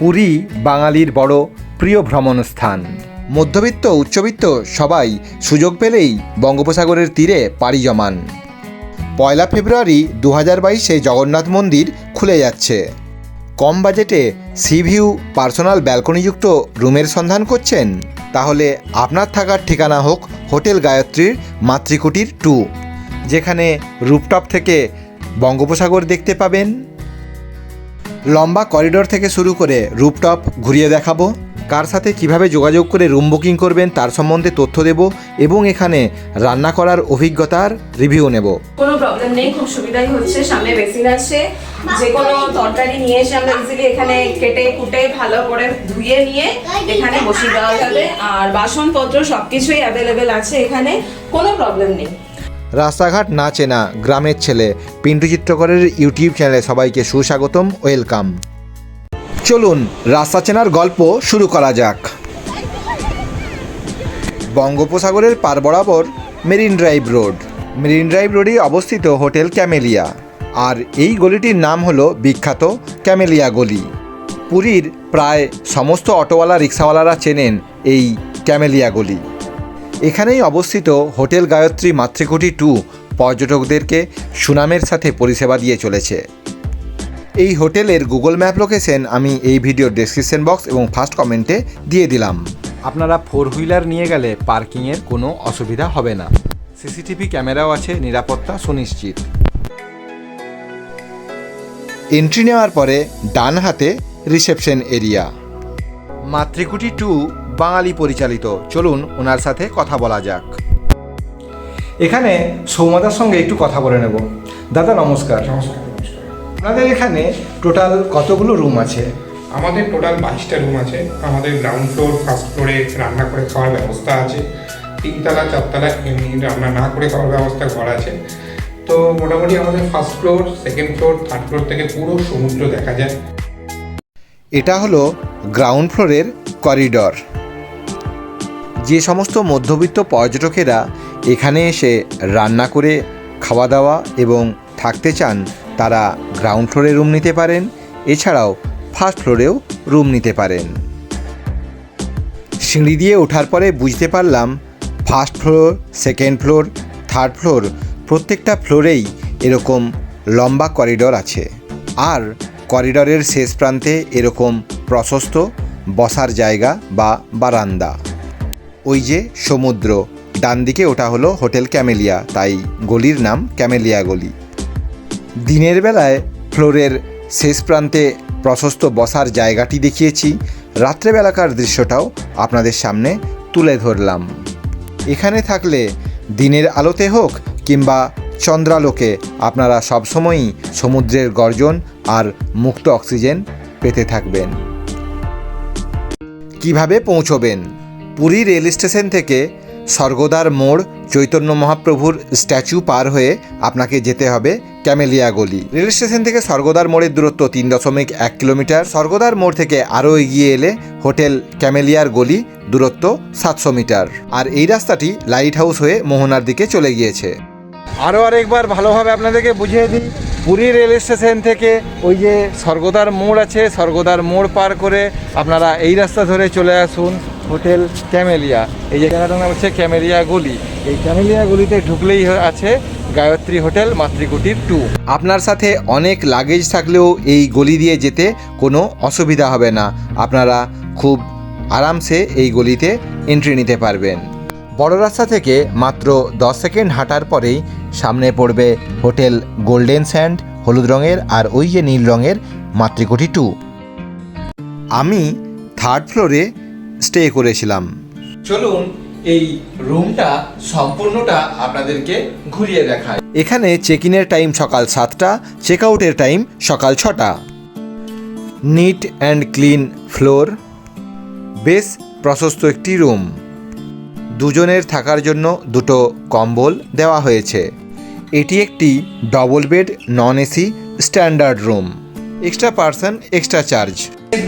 পুরী বাঙালির বড় প্রিয় ভ্রমণ স্থান মধ্যবিত্ত, উচ্চবিত্ত সবাই সুযোগ পেলেই বঙ্গোপসাগরের তীরে পাড়ি জমান। পয়লা ফেব্রুয়ারি দু হাজার বাইশে জগন্নাথ মন্দির খুলে যাচ্ছে। কম বাজেটে সি ভিউ পার্সোনাল ব্যালকনিযুক্ত রুমের সন্ধান করছেন, তাহলে আপনার থাকার ঠিকানা হোক হোটেল গায়ত্রীর মাতৃকুটির টু, যেখানে রুপটপ থেকে বঙ্গোপসাগর দেখতে পাবেন। লম্বা করিডোর থেকে শুরু করে রুপটপ ঘুরিয়ে দেখাবো। কার সাথে কীভাবে যোগাযোগ করে রুম বুকিং করবেন তার সম্বন্ধে তথ্য দেব এবং এখানে রান্না করার অভিজ্ঞতার রিভিউ নেব। কোনো প্রবলেম নেই, খুব সুবিধাই হচ্ছে। সামনে বেসিন আছে। যে কোনো তরকারি নিয়ে এসে আমরা ইজিলি এখানে কেটে কুটে ভালো করে ধুয়ে নিয়ে এখানে বসিয়ে দেওয়া যাবে। আর বাসনপত্র সব কিছুই অ্যাভেলেবেল আছে এখানে। কোনো প্রবলেম নেই। রাস্তাঘাট না চেনা গ্রামের ছেলে। পিন্টু চিত্রকরের ইউটিউব চ্যানেলে সবাইকে সুস্বাগতম, ওয়েলকাম। চলুন, রাস্তা চেনার গল্প শুরু করা যাক। বঙ্গোপসাগরের পার বরাবর Marine Drive Road. Marine Drive রোডে অবস্থিত হোটেল ক্যামেলিয়া। আর এই গলিটির নাম হলো বিখ্যাত ক্যামেলিয়া গলি। পুরীর প্রায় সমস্ত অটোওয়ালা, রিক্সাওয়ালারা চেনেন এই ক্যামেলিয়া গলি। এখানেই অবস্থিত হোটেল গায়ত্রী মাতৃকুটি টু পর্যটকদেরকে সুনামের সাথে পরিষেবা দিয়ে চলেছে। এই হোটেলের গুগল ম্যাপ লোকেশন আমি এই ভিডিওর ডেসক্রিপশন বক্স এবং ফার্স্ট কমেন্টে দিয়ে দিলাম। আপনারা ফোর হুইলার নিয়ে গেলে পার্কিংয়ের কোনো অসুবিধা হবে না। সিসিটিভি ক্যামেরাও আছে নিরাপত্তা সুনিশ্চিত। এন্ট্রি নেওয়ার পরে ডান হাতে রিসেপশন এরিয়া মাতৃকুটি টু বাঙালি পরিচালিত। চলুন ওনার সাথে কথা বলা যাক। এখানে সৌমাদার সঙ্গে একটু কথা বলে নেব। দাদা নমস্কার। নমস্কার আপনাদের এখানে টোটাল কতগুলো রুম আছে? আমাদের টোটাল বাইশটা রুম আছে। আমাদের গ্রাউন্ড ফ্লোর ফার্স্ট ফ্লোরে রান্না করে খাওয়ার ব্যবস্থা আছে। তিনতলা চারতলা এমনি রান্না না করে খাওয়ার ব্যবস্থা ঘর আছে। তো মোটামুটি আমাদের first floor second floor third floor থেকে পুরো সমুদ্র দেখা যায়। এটা হলো গ্রাউন্ড ফ্লোরের করিডর। যে সমস্ত মধ্যবিত্ত পর্যটকেরা এখানে এসে রান্না করে খাওয়া দাওয়া এবং থাকতে চান, তারা গ্রাউন্ড ফ্লোরে রুম নিতে পারেন। এছাড়াও ফার্স্ট ফ্লোরেও রুম নিতে পারেন। সিঁড়ি দিয়ে ওঠার পরে বুঝতে পারলাম first floor second floor third floor প্রত্যেকটা ফ্লোরেই এরকম লম্বা করিডর আছে। আর করিডরের শেষ প্রান্তে এরকম প্রশস্ত বসার জায়গা বা বারান্দা। ওই যে সমুদ্র ডান দিকে ওটা হলো হোটেল ক্যামেলিয়া, তাই গলির নাম ক্যামেলিয়া গলি। দিনের বেলায় ফ্লোরের শেষ প্রান্তে প্রশস্ত বসার জায়গাটি দেখিয়েছি, রাত্রেবেলাকার দৃশ্যটাও আপনাদের সামনে তুলে ধরলাম। এখানে থাকলে দিনের আলোতে হোক কিংবা চন্দ্রালোকে আপনারা সবসময়ই সমুদ্রের গর্জন আর মুক্ত অক্সিজেন পেতে থাকবেন। কীভাবে পৌঁছবেন? পুরী রেল স্টেশন থেকে স্বর্গদার মোড় চৈতন্য মহাপ্রভুর স্ট্যাচু পার হয়ে আপনাকে যেতে হবে ক্যামেলিয়া গলি। রেল স্টেশন থেকে স্বর্গদার মোড়ের দূরত্ব তিন দশমিক এক কিলোমিটার। স্বর্গদার মোড় থেকে আরও এগিয়ে এলে হোটেল ক্যামেলিয়ার গলি দূরত্ব সাতশো মিটার। আর এই রাস্তাটি লাইট হাউস হয়ে মোহনার দিকে চলে গিয়েছে। আরও আরেকবার ভালোভাবে আপনাদেরকে বুঝিয়ে দিই, পুরী রেল স্টেশন থেকে ওই যে স্বর্গদার মোড় আছে স্বর্গদার মোড় পার করে আপনারা এই রাস্তা ধরে চলে আসুন। Hotel Camellia. এই জায়গাটার নাম হচ্ছে ক্যামেলিয়া গলি। এই ক্যামেলিয়া গলিতে ঢুকলেই আছে গায়ত্রী হোটেল মাতৃকুটির টু আপনার সাথে অনেক লাগেজ থাকলেও এই গলি দিয়ে যেতে কোনো অসুবিধা হবে না। আপনারা খুব আরামসে এই গলিতে এন্ট্রি নিতে পারবেন। বড় রাস্তা থেকে মাত্র দশ সেকেন্ড হাঁটার পরেই সামনে পড়বে হোটেল গোল্ডেন স্যান্ড, হলুদ রঙের আর ওই যে নীল রঙের মাতৃকুটি টু আমি থার্ড ফ্লোরে স্টে করেছিলাম। চলুন এই রুমটা সম্পূর্ণটা আপনাদেরকে ঘুরিয়ে দেখায় এখানে চেক ইনের টাইম সকাল সাতটা চেক আউটের টাইম সকাল ছটা। নিট অ্যান্ড ক্লিন ফ্লোর বেশ প্রশস্ত একটি রুম দুজনের থাকার জন্য দুটো কম্বল দেওয়া হয়েছে। এটি একটি double bed non AC standard room extra person extra charge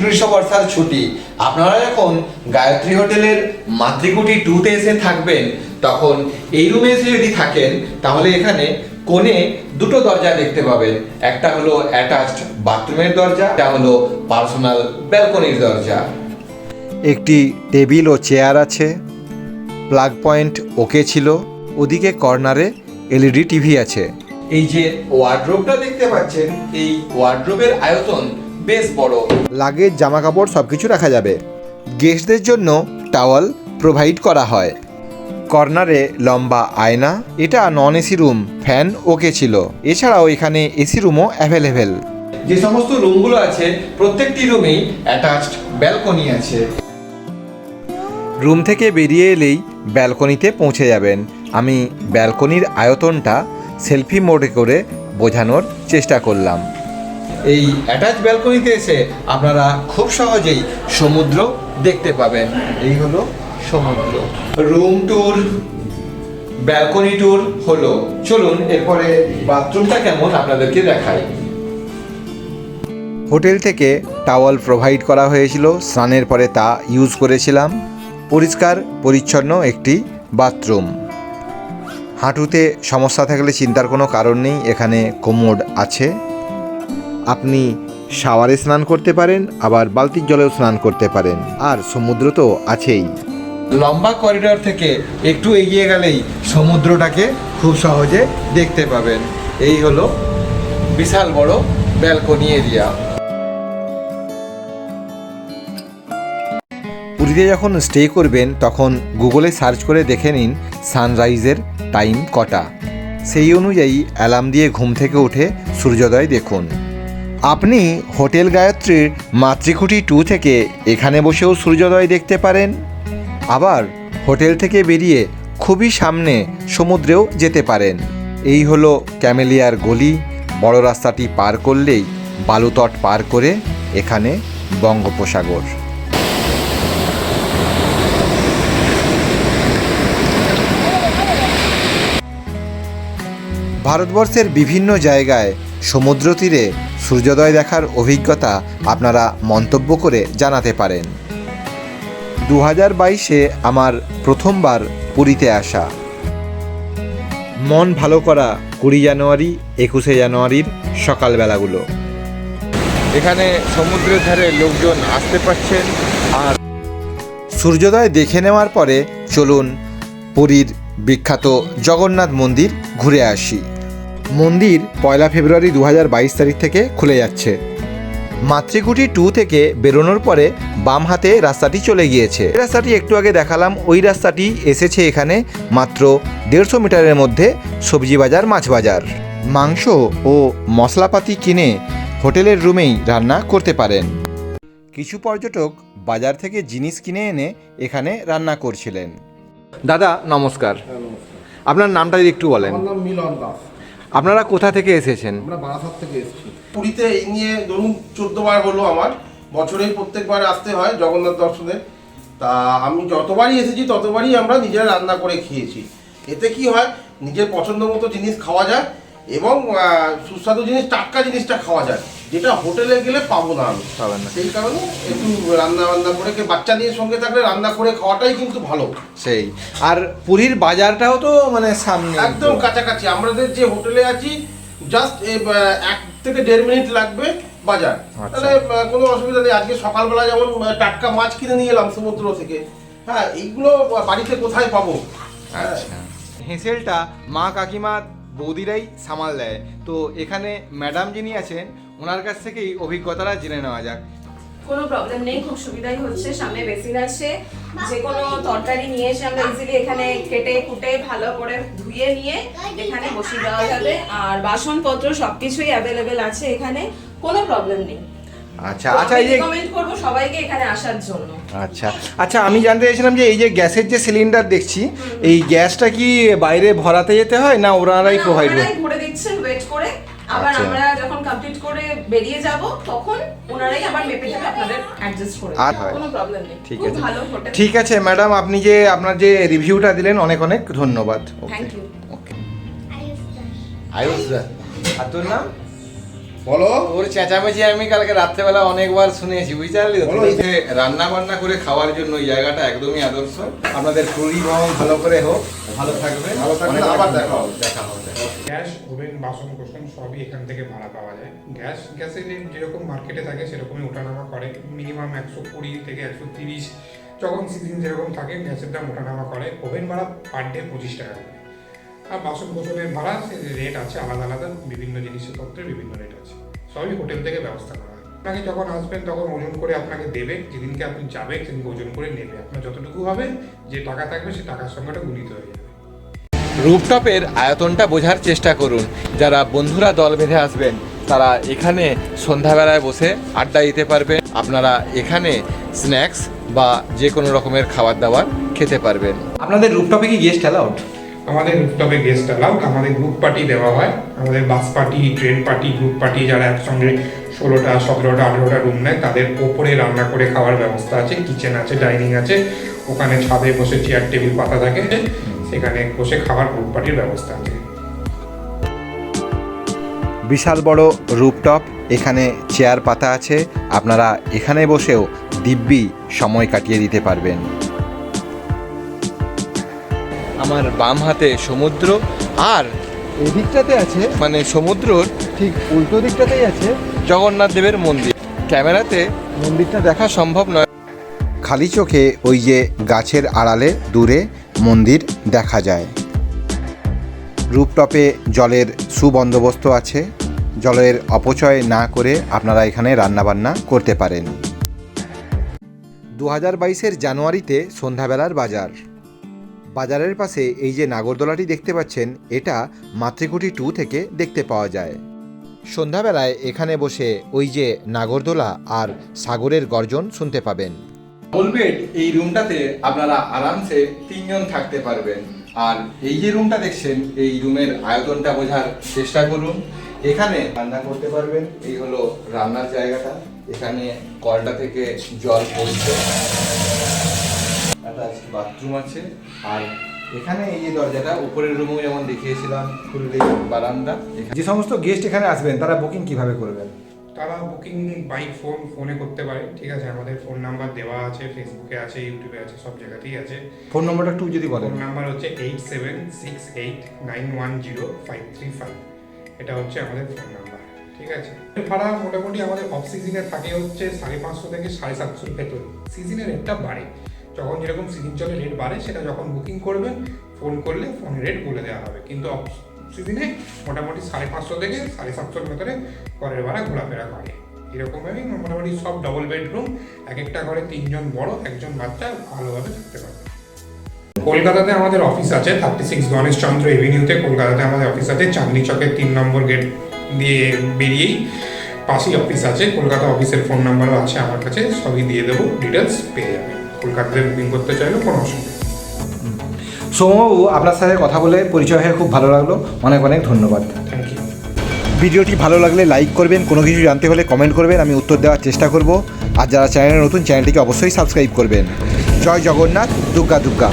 গ্রীষ্ম বর্ষার ছুটি। আপনারা যখন গায়ত্রী হোটেলের মাতৃকুটি টুতে এসে থাকবেন তখন এই রুমে এসে যদি থাকেন তাহলে এখানে কোণে দুটো দরজা দেখতে পাবেন। একটা হলো অ্যাটাচড বাথরুমের দরজা একটা হলো পার্সোনাল ব্যালকনির দরজা। একটি টেবিল ও চেয়ার আছে প্লাগ পয়েন্ট ওকে ছিল ওদিকে কর্নারে এলইডি টিভি আছে। এই যে ওয়ার্ড্রোবটা দেখতে পাচ্ছেন এই ওয়ার্ড্রোবের আয়তন বেশ বড়। লাগেজ জামা কাপড় সব কিছু রাখা যাবে। গেস্টদের জন্য টাওয়াল প্রোভাইড করা হয়। কর্নারে লম্বা আয়না এটা non AC room fan okay ছিল। এছাড়াও এখানে এসি রুমও অ্যাভেলেবেল। যে সমস্ত রুমগুলো আছে প্রত্যেকটি রুমেই অ্যাটাচড ব্যালকনি আছে। রুম থেকে বেরিয়ে এলেই ব্যালকনিতে পৌঁছে যাবেন। আমি ব্যালকনির আয়তনটা সেলফি মোডে করে বোঝানোর চেষ্টা করলাম। এই অ্যাটাচ ব্যালকনিতে এসে আপনারা খুব সহজেই সমুদ্র দেখতে পাবেন। এই হলো সমুদ্র। রুম ট্যুর ব্যালকনি ট্যুর হলো। চলুন, এরপরে বাথরুমটা কেমন আপনাদেরকে দেখাই। হোটেল থেকে টাওয়াল প্রোভাইড করা হয়েছিল। স্নানের পরে তা ইউজ করেছিলাম। পরিষ্কার, পরিচ্ছন্ন একটি বাথরুম হাঁটুতে সমস্যা থাকলে চিন্তার কোনো কারণ নেই। এখানে কোমোড আছে। আপনি শাওয়ারে স্নান করতে পারেন আবার বালতির জলেও স্নান করতে পারেন। আর সমুদ্র তো আছেই। লম্বা করিডোর থেকে একটু এগিয়ে গেলেই সমুদ্রটাকে খুব সহজে দেখতে পাবেন। এই হলো বিশাল বড় ব্যালকনি এরিয়া। পুরীতে যখন স্টে করবেন তখন গুগলে সার্চ করে দেখে নিন সানরাইজের টাইম কটা। সেই অনুযায়ী অ্যালার্ম দিয়ে ঘুম থেকে উঠে সূর্যোদয় দেখুন। আপনি হোটেল গায়ত্রীর মাতৃকুটি টু থেকে এখানে বসেও সূর্যোদয় দেখতে পারেন। আবার হোটেল থেকে বেরিয়ে খুবই সামনে সমুদ্রেও যেতে পারেন। এই হলো ক্যামেলিয়ার গলি। বড় রাস্তাটি পার করলেই বালুতট পার করে এখানে বঙ্গোপসাগর। ভারতবর্ষের বিভিন্ন জায়গায় সমুদ্র তীরে সূর্যোদয় দেখার অভিজ্ঞতা আপনারা মন্তব্য করে জানাতে পারেন। দু হাজার বাইশে আমার প্রথমবার পুরীতে আসা। মন ভালো করা কুড়ি জানুয়ারি একুশে জানুয়ারির সকালবেলাগুলো। এখানে সমুদ্রের ধারে লোকজন আসতে পারছেন আর সূর্যোদয় দেখে নেওয়ার পরে চলুন পুরীর বিখ্যাত জগন্নাথ মন্দির ঘুরে আসি। মন্দির পয়লা ফেব্রুয়ারি দু হাজার বাইশ তারিখ থেকে খুলে যাচ্ছে। মাতৃকুটি টু থেকে বেরোনোর পরে বাম হাতে রাস্তাটি চলে গিয়েছে। রাস্তাটি একটু আগে দেখালাম ওই রাস্তাটি এসেছে এখানে মাত্র দেড়শো মিটারের মধ্যে সবজি বাজার মাছ বাজার। মাংস ও মশলাপাতি কিনে হোটেলের রুমেই রান্না করতে পারেন। কিছু পর্যটক বাজার থেকে জিনিস কিনে এনে এখানে রান্না করছিলেন। দাদা নমস্কার। আপনার নামটা যদি একটু বলেন। মিলন দাস। আপনারা কোথা থেকে এসেছেন? আমরা বারাসাত থেকে এসেছি। পুরীতে এই নিয়ে ধরুন চোদ্দ বার হলো আমার। বছরেই প্রত্যেকবার আসতে হয় জগন্নাথ দর্শনে। তা আমি যতবারই এসেছি, ততবারই আমরা নিজেরা রান্না করে খেয়েছি। এতে কি হয়, নিজের পছন্দ মতো জিনিস খাওয়া যায় এবং সুস্বাদু জিনিস, টাটকা জিনিসটা খাওয়া যায়। যেটা হোটেলে গেলে পাবো না আমি। পাবেন না। সেই কারণে একটু রান্না বান্না করে কে- বাচ্চা নিয়ে সঙ্গে থাকলে রান্না করে খাওয়াটাই কিন্তু ভালো। সেই। আর পুরীর বাজারটাও তো মানে সামনে। একদম কাছাকাছি। আমাদের যে হোটেলে আছি জাস্ট এক থেকে দেড় মিনিট লাগবে বাজার। আচ্ছা। তাহলে কোনো অসুবিধা নেই। আজকে সকালবেলা যেমন টাটকা মাছ কিনে নিয়ে এলাম সমুদ্র থেকে। হ্যাঁ এইগুলো বাড়িতে কোথায় পাবো? আচ্ছা। হেঁসেলটা মা কাকিমা বৌদিরাই সামাল দেয়। তো এখানে ম্যাডাম যিনি আছেন ওনার কাছ থেকে এই অভিজ্ঞতাটা জেনে নেওয়া যাক। কোনো প্রবলেম নেই খুব সুবিধাই হচ্ছে। সামনে বেসিন আছে। যে কোনো তরকারি নিয়ে এসে আমরা ইজিলি এখানে কেটে কুটে ভালো করে ধুয়ে নিয়ে এখানে বসিয়ে দেওয়া যাবে। আর বাসনপত্র সবকিছুই অ্যাভেলেবেল আছে এখানে। কোনো প্রবলেম নেই। আচ্ছা আচ্ছা এই যে রিকমেন্ড করব সবাইকে এখানে আসার জন্য। আচ্ছা আচ্ছা আমি জানতে চাইছিলাম যে এই যে গ্যাসের যে সিলিন্ডার দেখছি এই গ্যাসটা কি বাইরে ভরাতে যেতে হয় না ওনারাই প্রোভাইড করে? দিচ্ছেন ওয়েট করে। আবার আচ্ছা। আমরা বেরিয়ে যাব তখন ওনারাই আবার মেপে আপনাদের অ্যাডজাস্ট করে আর হয়। কোনো প্রবলেম নেই। ঠিক আছে। ভালো হোটেল ঠিক আছে ম্যাডাম আপনি যে আপনার যে রিভিউটা দিলেন অনেক অনেক ধন্যবাদ। থ্যাংক ইউ ওকে আয়ুষ দা আর তোর নাম? বলো। ওর চেঁচামেচি আমি কালকে রাত্রেবেলা অনেকবার শুনেছি বুঝতে পারলি? বলো। তুমি রান্না বান্না করে খাওয়ার জন্য এই জায়গাটা একদমই আদর্শ। আপনাদের পরিবহন ভালো করে হোক ভালো থাকবে ভালো অনেক আবার দেখা হবে। দেখা হবে। গ্যাস ওভেন বাসন কোসন সবই এখান থেকে ভাড়া পাওয়া যায়। গ্যাস গ্যাসের যেরকম মার্কেটে থাকে সেরকমই ওঠানামা করে। মিনিমাম একশো কুড়ি থেকে একশো তিরিশ যখন সিজন যেরকম থাকে গ্যাসের দাম ওঠানামা করে। ওভেন ভাড়া পার ডে পঁচিশ টাকা করে। আর বাসন কোসনের ভাড়া রেট আছে আলাদা আলাদা বিভিন্ন জিনিসপত্রের বিভিন্ন রেট আছে। সবই হোটেল থেকে ব্যবস্থা করা হয়। আপনাকে যখন আসবেন তখন ওজন করে আপনাকে দেবে যেদিনকে আপনি যাবেন সেদিনকে ওজন করে নেবে। আপনার যতটুকু হবে যে টাকা থাকবে সেই টাকার সঙ্গে ওটা গুণিত হয়ে যাবে। রুপটপের আয়তনটা বোঝার চেষ্টা করুন। যারা বন্ধুরা দল বেঁধে আসবেন তারা এখানে সন্ধ্যাবেলায় বসে আড্ডা দিতে পারবেন। আপনারা এখানে স্ন্যাক্স বা যে কোনো রকমের খাবার দাবার খেতে পারবেন। আপনাদের রুপটপে কি গেস্ট অ্যালাউড আমাদের রুফটপে গেস্ট অ্যালাউড আমাদের গ্রুপ পার্টি দেওয়া হয়। আমাদের bus party train party group party যারা একসঙ্গে ষোলোটা, সতেরোটা, আঠেরোটা রুম নেয়, তাদের ওপরে রান্না করে খাওয়ার ব্যবস্থা আছে কিচেন আছে ডাইনিং আছে, ওখানে ছাদে বসে চেয়ার টেবিল পাতা থাকে, সেখানে বসে খাওয়ার গ্রুপ পার্টির ব্যবস্থা আছে। বিশাল বড় রুপটপ এখানে চেয়ার পাতা আছে, আপনারা এখানে বসেও দিব্যি সময় কাটিয়ে দিতে পারবেন। আমার বাম হাতে সমুদ্র আর এদিকটাতে আছে মানে সমুদ্রর ঠিক উল্টো দিকটাতেই আছে জগন্নাথ দেবের মন্দির। ক্যামেরাতে মন্দিরটা দেখা সম্ভব নয়। খালি চোখে ওই যে গাছের আড়ালে দূরে মন্দির দেখা যায়। রুপটপে জলের সুবন্দোবস্ত আছে। জলের অপচয় না করে আপনারা এখানে রান্নাবান্না করতে পারেন। দু হাজার বাইশের জানুয়ারিতে সন্ধ্যাবেলার বাজার। বাজারের পাশে এই যে নাগরদোলাটি দেখতে পাচ্ছেন, এটা মাতৃকুটি টু থেকে দেখতে পাওয়া যায়। সন্ধ্যাবেলায় এখানে বসে ওই যে নাগরদোলা আর সাগরের গর্জন শুনতে পাবেন। এই রুমটাতে আপনারা আরামসে তিনজন থাকতে পারবেন। আর এই যে রুমটা দেখছেন, এই রুমের আয়তনটা বোঝার চেষ্টা করুন। এখানে রান্না করতে পারবেন, এই হলো রান্নার জায়গাটা। এখানে কলটা থেকে জল পড়ছে। একটা বাথরুম আছে। আর এখানে এই যে দরজাটা উপরের রুমেও যেমন দেখিয়েছিলাম খুললে বারান্দা। যে সমস্ত গেস্ট এখানে আসবেন তারা বুকিং কীভাবে করবেন? তারা বুকিং বাই ফোন ফোনে করতে পারে ঠিক আছে? আমাদের ফোন নাম্বার দেওয়া আছে ফেসবুকে আছে ইউটিউবে আছে সব জায়গাতেই আছে। ফোন নম্বরটা একটু যদি বলেন। ফোন নাম্বার হচ্ছে eight seven six eight nine one zero five three five এটা হচ্ছে আমাদের ফোন নাম্বার ঠিক আছে? ভাড়া মোটামুটি আমাদের অফ সিজনে থাকে হচ্ছে সাড়ে পাঁচশো থেকে সাড়ে সাতশোর ভেতরে। সিজনের রেটটা বাড়ে। যখন যেরকম সিজন চলে রেট বাড়ে, সেটা যখন বুকিং করবেন ফোন করলে ফোনে রেট বলে দেওয়া হবে। কিন্তু অফ মোটামুটি সাড়ে পাঁচশো থেকে সাড়ে সাতশোর ভেতরে ঘরের ভাড়া ঘোরাফেরা করে। এরকমভাবেই মোটামুটি সব ডবল বেডরুম এক একটা ঘরে তিনজন বড়, একজন বাচ্চা, ভালোভাবে থাকতে পারে কলকাতাতে আমাদের অফিস আছে থার্টি সিক্স গণেশচন্দ্র এভিনিউতে কলকাতাতে আমাদের অফিস আছে, চাঁদনি চকের তিন নম্বর গেট দিয়ে বেরিয়েই পাশেই অফিস আছে। কলকাতা অফিসের ফোন নাম্বারও আছে আমার কাছে, সবই দিয়ে দেবো ডিটেলস পেয়ে যাবে কলকাতাতে বুকিং করতে চাইলেও কোনো অসুবিধা। সৌম্যবাবু আপনার সাথে কথা বলে পরিচয় হয়ে খুব ভালো লাগল। অনেক অনেক ধন্যবাদ। থ্যাংক ইউ ভিডিওটি ভালো লাগলে লাইক করবেন কোনো কিছু জানতে হলে কমেন্ট করবেন আমি উত্তর দেওয়ার চেষ্টা করব। আর যারা চ্যানেলে নতুন চ্যানেলটিকে অবশ্যই সাবস্ক্রাইব করবেন। জয় জগন্নাথ দুর্গা দুর্গা